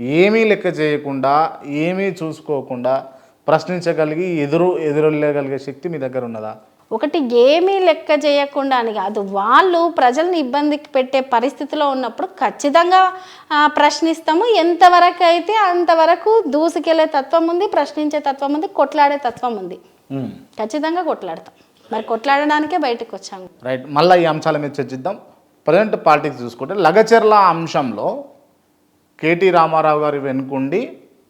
ఏమీ లెక్క చేయకుండా ఏమీ చూసుకోకుండా ప్రశ్నించగలిగి ఎదురు ఎదురెళ్ళగలిగే శక్తి మీ దగ్గర ఉన్నదా? ఒకటి ఏమీ లెక్క చేయకుండా అని కాదు. వాళ్ళు ప్రజల్ని ఇబ్బందికి పెట్టే పరిస్థితిలో ఉన్నప్పుడు ఖచ్చితంగా ప్రశ్నిస్తాము. ఎంతవరకు అయితే అంతవరకు దూసుకెళ్ళే తత్వం ఉంది ప్రశ్నించే తత్వం ఉంది కొట్లాడే తత్వం ఉంది. ఖచ్చితంగా కొట్లాడతాం. మరి కొట్లాడడానికే బయటకు వచ్చాము. రైట్. మళ్ళీ ఈ అంశాల మీద చర్చిద్దాం. ప్రజెంట్ పాలిటిక్స్ చూసుకుంటే లగచర్ల అంశంలో కేటీ రామారావు గారి వెనుకుండి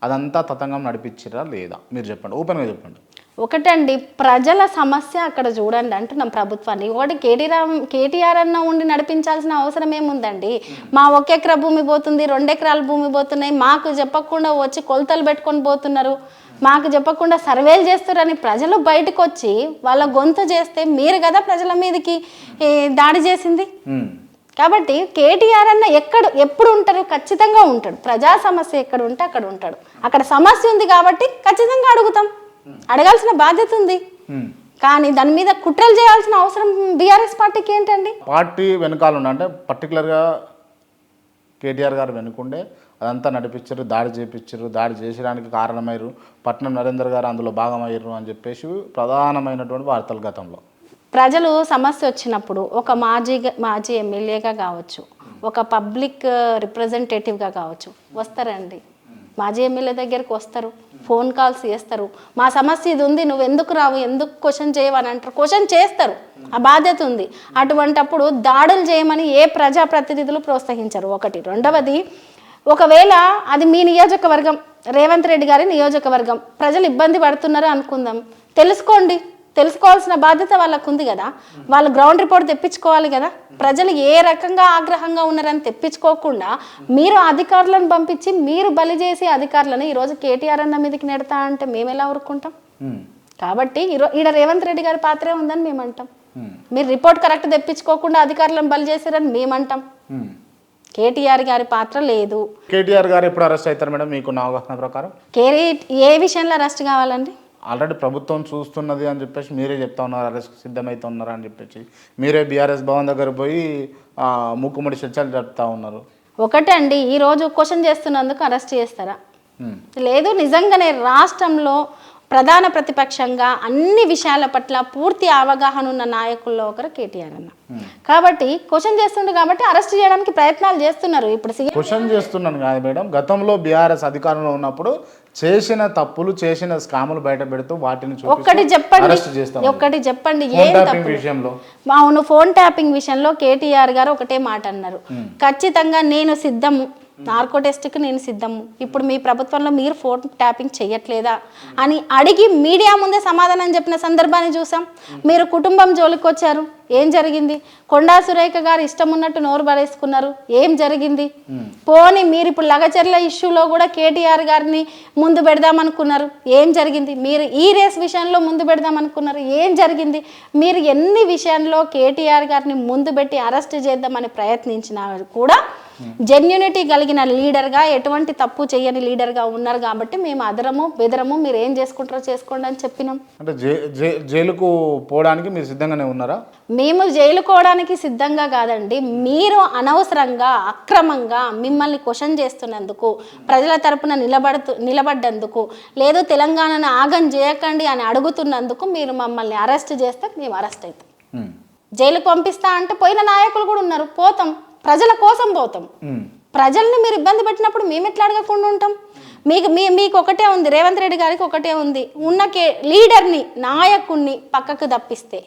అదంతా తతంగం నడిపించిరా లేదా? మీరు చెప్పండి ఓపెన్గా చెప్పండి. ఒకటండి ప్రజల సమస్య అక్కడ చూడండి అంటున్నాం ప్రభుత్వాన్ని. ఒకటి కేటీఆర్ కేటీఆర్ అన్న ఉండి నడిపించాల్సిన అవసరం ఏముందండి? మా ఒక ఎకరా భూమి పోతుంది రెండు ఎకరాల భూమి పోతున్నాయి మాకు చెప్పకుండా వచ్చి కొలతలు పెట్టుకొని పోతున్నారు. మాకు చెప్పకుండా సర్వేలు చేస్తారని ప్రజలు బయటకు వచ్చి వాళ్ళ గొంతు చేస్తే మీరు కదా ప్రజల మీదకి దాడి చేసింది. కాబట్టి కేటీఆర్ అన్న ఎక్కడ ఎప్పుడు ఉంటారు? ఖచ్చితంగా ఉంటాడు. ప్రజా సమస్య ఎక్కడ ఉంటే అక్కడ ఉంటాడు. అక్కడ సమస్య ఉంది కాబట్టి ఖచ్చితంగా అడుగుతాం. అడగాల్సిన బాధ్యత ఉంది. కానీ దాని మీద కుట్రలు చేయాల్సిన అవసరం బీఆర్ఎస్ పార్టీకి ఏంటండి? పార్టీ వెనకాల ఉన్న అంటే పర్టికులర్గా కేటీఆర్ గారు వెనుకుండే అదంతా నడిపించారు దాడి చేపించారు దాడి చేసడానికి కారణమయ్యారు. పట్నం నరేందర్ గారు అందులో భాగమయ్యారు అని చెప్పేసి ప్రధానమైనటువంటి వార్తలు గతంలో. ప్రజలు సమస్య వచ్చినప్పుడు ఒక మాజీ మాజీ ఎమ్మెల్యేగా కావచ్చు ఒక పబ్లిక్ రిప్రజెంటేటివ్గా కావచ్చు వస్తారండి. మాజీ ఎమ్మెల్యే దగ్గరికి వస్తారు ఫోన్ కాల్స్ చేస్తారు. మా సమస్య ఇది ఉంది నువ్వు ఎందుకు రావు ఎందుకు క్వశ్చన్ చేయవని అంటారు. క్వశ్చన్ చేస్తారు ఆ బాధ్యత ఉంది. అటువంటప్పుడు దాడులు చేయమని ఏ ప్రజాప్రతినిధులు ప్రోత్సహించరు. ఒకటి. రెండవది ఒకవేళ అది మీ నియోజకవర్గం రేవంత్ రెడ్డి గారి నియోజకవర్గం ప్రజలు ఇబ్బంది పడుతున్నారు అనుకుందాం. తెలుసుకోండి. తెలుసుకోవాల్సిన బాధ్యత వాళ్ళకు ఉంది కదా. వాళ్ళు గ్రౌండ్ రిపోర్ట్ తెప్పించుకోవాలి కదా. ప్రజలు ఏ రకంగా ఆగ్రహంగా ఉన్నారని తెప్పించుకోకుండా మీరు అధికారులను పంపించి మీరు బలి చేసి అధికారులను ఈరోజు కేటీఆర్ అన్న మీదకి నెడతా అంటే మేము ఎలా ఊరుకుంటాం. కాబట్టి ఈరో ఈడ రేవంత్ రెడ్డి గారి పాత్రే ఉందని మేము అంటాం. మీరు రిపోర్ట్ కరెక్ట్ తెప్పించుకోకుండా అధికారులను బలి చేశారని మేము అంటాం. కేటీఆర్ గారి పాత్ర లేదు. కేటీఆర్ గారు ఎప్పుడు అరెస్ట్ అవుతారు మేడం? మీకున్న అవగాహన ప్రకారం. కేరీ ఏ విషయంలో అరెస్ట్ కావాలండి? ఆల్రెడీ ప్రభుత్వం చూస్తున్నది అని చెప్పేసి మీరే చెప్తా ఉన్నారు అరెస్ట్ సిద్ధమైతే ఉన్నారు అని చెప్పేసి. మీరే బీఆర్ఎస్ భవన్ దగ్గర పోయి ఆ, మూకుమ్మడి చర్చలు జరుపుతా ఉన్నారు. ఒకటండి ఈరోజు క్వశ్చన్ చేస్తున్నందుకు అరెస్ట్ చేస్తారా. లేదు నిజంగానే రాష్ట్రంలో ప్రధాన ప్రతిపక్షంగా అన్ని విషయాల పట్ల పూర్తి అవగాహన ఉన్న నాయకుల్లో ఒకరు కేటీఆర్ అన్న. కాబట్టి క్వశ్చన్ చేస్తుండ్రు కాబట్టి అరెస్ట్ చేయడానికి ప్రయత్నాలు చేస్తున్నారు. ఇప్పుడు క్వశ్చన్ చేస్తున్నాను కాదు మేడం. గతంలో బీఆర్ఎస్ అధికారంలో ఉన్నప్పుడు చేసిన తప్పులు చేసిన స్కాములు బయట పెడుతూ వాటిని ఒక్కటి చెప్పండి. ఒక్కటి చెప్పండి. విషయంలో. అవును ఫోన్ ట్యాపింగ్ విషయంలో కేటీఆర్ గారు ఒకటే మాట అన్నారు. ఖచ్చితంగా నేను సిద్ధము. నార్కో టెస్ట్కి నేను సిద్ధము. ఇప్పుడు మీ ప్రభుత్వంలో మీరు ఫోన్ ట్యాపింగ్ చేయట్లేదా అని అడిగి మీడియా ముందే సమాధానం చెప్పిన సందర్భాన్ని చూసాం. మీరు కుటుంబం జోలికి వచ్చారు ఏం జరిగింది? కొండా సురేఖ గారు ఇష్టం ఉన్నట్టు నోరు పడేసుకున్నారు ఏం జరిగింది? పోని మీరు ఇప్పుడు లగచర్ల ఇష్యూలో కూడా కేటీఆర్ గారిని ముందు పెడదామనుకున్నారు. ఏం జరిగింది? మీరు ఈ రేస్ విషయంలో ముందు పెడదామనుకున్నారు. ఏం జరిగింది? మీరు ఎన్ని విషయంలో కేటీఆర్ గారిని ముందు పెట్టి అరెస్ట్ చేద్దామని ప్రయత్నించినా కూడా జెన్యునిటీ కలిగిన లీడర్గా ఎటువంటి తప్పు చేయని లీడర్గా ఉన్నారు కాబట్టి మేము అదరము బెదరము మీరు ఏం చేసుకుంటారో చేసుకోండి అని చెప్పినాం. అంటే జైలుకు పోవడానికి మీరు సిద్ధంగానే ఉన్నారా? మేము జైలుకోవడానికి సిద్ధంగా కాదండి. మీరు అనవసరంగా అక్రమంగా మిమ్మల్ని క్వశ్చన్ చేస్తున్నందుకు ప్రజల తరపున నిలబడుతూ నిలబడ్డందుకు లేదు తెలంగాణను ఆగం చేయకండి అని అడుగుతున్నందుకు మీరు మమ్మల్ని అరెస్ట్ చేస్తే మేము అరెస్ట్ అవుతాం. జైలుకు పంపిస్తా అంటే పోయిన నాయకులు కూడా ఉన్నారు. పోతాం. ప్రజల కోసం పోతాం. ప్రజల్ని మీరు ఇబ్బంది పెట్టినప్పుడు మేము ఎట్లా అడగకుండా ఉంటాం? మీకు మీ మీకు ఒకటే ఉంది రేవంత్ రెడ్డి గారికి ఒకటే ఉంది. ఉన్న కే లీడర్ని నాయకుణ్ణి పక్కకు తప్పిస్తే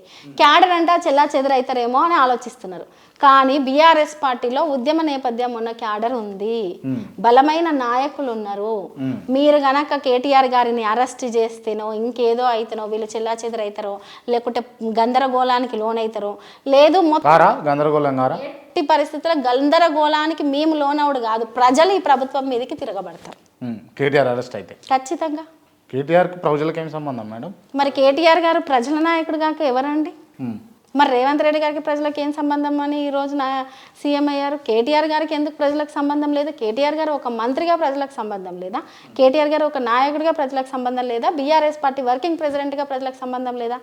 క్యాడర్ అంటా చెల్లా చెదరవుతారేమో అని ఆలోచిస్తున్నారు. కానీ బీఆర్ఎస్ పార్టీలో ఉద్యమ నేపథ్యం ఉన్న క్యాడర్ ఉంది. బలమైన నాయకులు ఉన్నారు. మీరు గనక కేటీఆర్ గారిని అరెస్ట్ చేస్తేనో ఇంకేదో అయితేనో వీళ్ళు చెల్లా చెదరవుతారో లేకుంటే గందరగోళానికి లోనవుతారో లేదు మొత్తం గందరగోళం ఎట్టి పరిస్థితుల్లో గందరగోళానికి మేము లోనవుడు కాదు. ప్రజలు ఈ ప్రభుత్వం మీదకి తిరగబడతారు. కేటీఆర్ అరెస్ట్ అయితే. ఖచ్చితంగా. కేటీఆర్కి ప్రజలకు ఏం సంబంధం మేడం? మరి కేటీఆర్ గారు ప్రజల నాయకుడు కాక ఎవరండి. మరి రేవంత్ రెడ్డి గారికి ప్రజలకు ఏం సంబంధం అని ఈ రోజు నా సీఎం అయ్యారు? కేటీఆర్ గారికి ఎందుకు ప్రజలకు సంబంధం లేదు? కేటీఆర్ గారు ఒక మంత్రిగా ప్రజలకు సంబంధం లేదా? కేటీఆర్ గారు ఒక నాయకుడిగా ప్రజలకు సంబంధం లేదా? బీఆర్ఎస్ పార్టీ వర్కింగ్ ప్రెసిడెంట్గా ప్రజలకు సంబంధం లేదా?